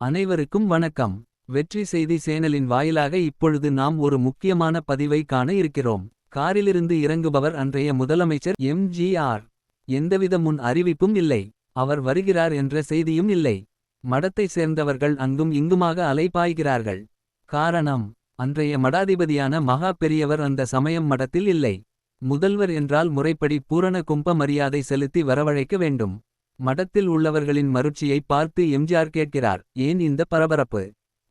அனைவருக்கும் வணக்கம். வெற்றி செய்தி சேனலின் வாயிலாக இப்பொழுது நாம் ஒரு முக்கியமான பதிவை காண இருக்கிறோம். காரிலிருந்து இறங்குபவர் அன்றைய முதலமைச்சர் எம்ஜிஆர் எந்தவித முன் அறிவிப்பும் இல்லை. அவர் வருகிறார் என்ற செய்தியும் இல்லை. மடத்தை சேர்ந்தவர்கள் அங்கும் இங்குமாக அலைபாய்கிறார்கள். காரணம் அன்றைய மடாதிபதியான மகா பெரியவர் அந்த சமயம் மடத்தில் இல்லை. முதல்வர் என்றால் முறைப்படி பூரண கும்ப மரியாதை செலுத்தி வரவழைக்க வேண்டும். மடத்தில் உள்ளவர்களின் மருட்சியை பார்த்து எம்ஜிஆர் கேட்கிறார் ஏன் இந்த பரபரப்பு?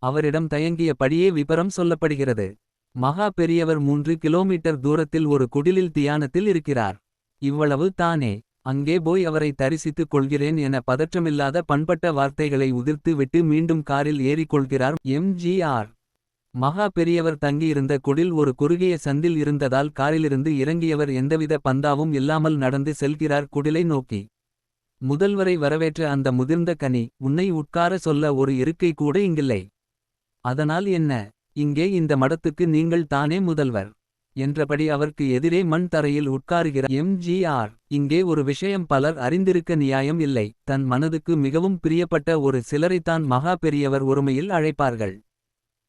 அவரிடம் தயங்கிய படியே விபரம் சொல்லப்படுகிறது. மகா பெரியவர் மூன்று கிலோமீட்டர் தூரத்தில் ஒரு குடிலில் தியானத்தில் இருக்கிறார். இவ்வளவு தானே அங்கே போய் அவரை தரிசித்துக் கொள்கிறேன் என பதற்றமில்லாத பண்பட்ட வார்த்தைகளை உதிர்த்து விட்டு மீண்டும் காரில் ஏறிக்கொள்கிறார் எம்ஜிஆர். மகா பெரியவர் தங்கியிருந்த குடில் ஒரு குறுகிய சந்தில் இருந்ததால் காரிலிருந்து இறங்கியவர் எந்தவித பந்தாவும் இல்லாமல் நடந்து செல்கிறார் குடிலை நோக்கி. முதல்வரை வரவேற்ற அந்த முதிர்ந்த கனி உன்னை உட்கார சொல்ல ஒரு இருக்கை கூட இங்கில்லை. அதனால் என்ன? இங்கே இந்த மடத்துக்கு நீங்கள் தானே முதல்வர் என்றபடி அவர்க்கு எதிரே மண் தரையில் உட்காருகிற எம்ஜிஆர் இங்கே ஒரு விஷயம் பலர் அறிந்திருக்க நியாயம் இல்லை. தன் மனதுக்கு மிகவும் பிரியப்பட்ட ஒரு சிலரைத்தான் மகா பெரியவர் ஒருமையில் அழைப்பார்கள்.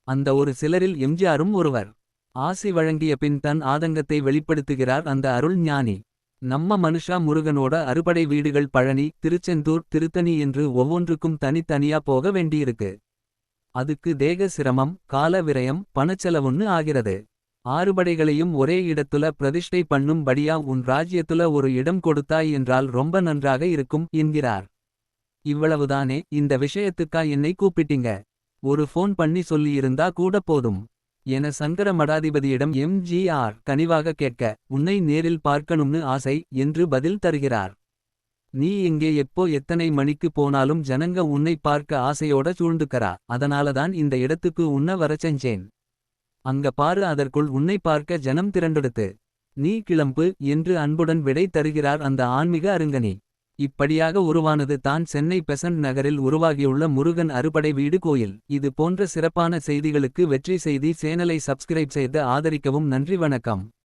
அந்த ஒரு சிலரில் எம்ஜிஆரும் ஒருவர். ஆசி வழங்கிய பின் தன் ஆதங்கத்தை வெளிப்படுத்துகிறார் அந்த அருள் ஞானி. நம்ம மனுஷா முருகனோட அறுபடை வீடுகள் பழனி திருச்செந்தூர் திருத்தணி என்று ஒவ்வொன்றுக்கும் தனித்தனியா போக வேண்டியிருக்கு. அதுக்கு தேக சிரமம் கால விரயம் பணச்செலவுன்னு ஆகிறது. ஆறுபடைகளையும் ஒரே இடத்துல பிரதிஷ்டை பண்ணும் படியா உன் ராஜ்யத்துல ஒரு இடம் கொடுத்தாய் என்றால் ரொம்ப நன்றாக இருக்கும் என்கிறார். இவ்வளவுதானே இந்த விஷயத்துக்கா என்னை கூப்பிட்டீங்க? ஒரு ஃபோன் பண்ணி சொல்லியிருந்தா கூட போதும். என சங்கர மடாதிபதியிடம் எம்ஜிஆர் கனிவாக கேட்க உன்னை நேரில் பார்க்கணும்னு ஆசை என்று பதில் தருகிறார். நீ எங்கே எப்போ எத்தனை மணிக்கு போனாலும் ஜனங்க உன்னை பார்க்க ஆசையோட சூழ்ந்துக்கறா. அதனாலதான் இந்த இடத்துக்கு உன்ன வர செஞ்சேன். அங்க பாரு அதற்குள் உன்னை பார்க்க ஜனம் திரண்டெடுத்து. நீ கிளம்பு என்று அன்புடன் விடை தருகிறார் அந்த ஆன்மீக அருங்கனி. இப்படியாக உருவானது தான் சென்னை பெசன்ட் நகரில் உருவாகியுள்ள முருகன் அறுபடை வீடு கோயில். இது போன்ற சிறப்பான செய்திகளுக்கு வெற்றி செய்தி சேனலை சப்ஸ்கிரைப் செய்து ஆதரிக்கவும் நன்றி வணக்கம்.